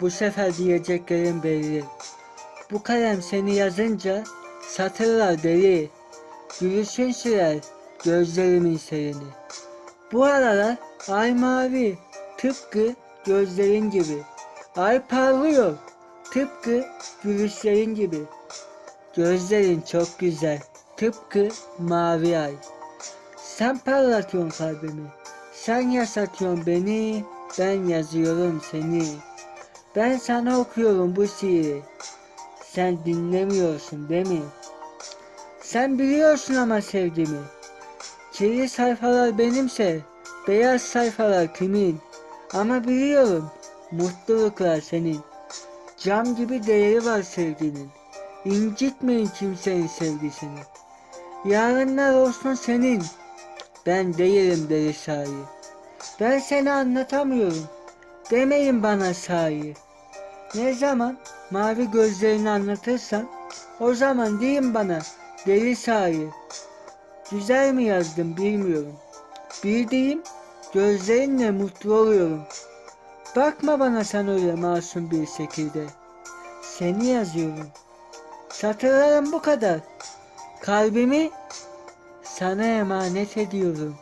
Bu sefer diyeceklerim belli. Bu kalem seni yazınca satırlar deli. Gülüşün sürer gözlerimin seyrini. Bu aralar ay mavi tıpkı gözlerin gibi. Ay parlıyor tıpkı gülüşlerin gibi. Gözlerin çok güzel tıpkı mavi ay. Sen parlatıyorsun kalbimi. Sen yaşatıyorsun beni. Ben yazıyorum seni. Ben sana okuyorum bu şiiri. Sen dinlemiyorsun değil mi? Sen biliyorsun ama sevgimi. Kirli sayfalar benimse, beyaz sayfalar kimin? Ama biliyorum, mutluluklar senin. Cam gibi değeri var sevginin. İncitmeyin kimsenin sevgisini. Yarınlar olsun senin. Ben değilim deli sahi. Ben seni anlatamıyorum. Demeyin bana sahi. Ne zaman mavi gözlerini anlatırsan o zaman deyin bana deli sahi. Güzel mi yazdım bilmiyorum. Bildiğim gözlerinle mutlu oluyorum. Bakma bana sen öyle masum bir şekilde. Seni yazıyorum. Satırlarım bu kadar. Kalbimi sana emanet ediyorum.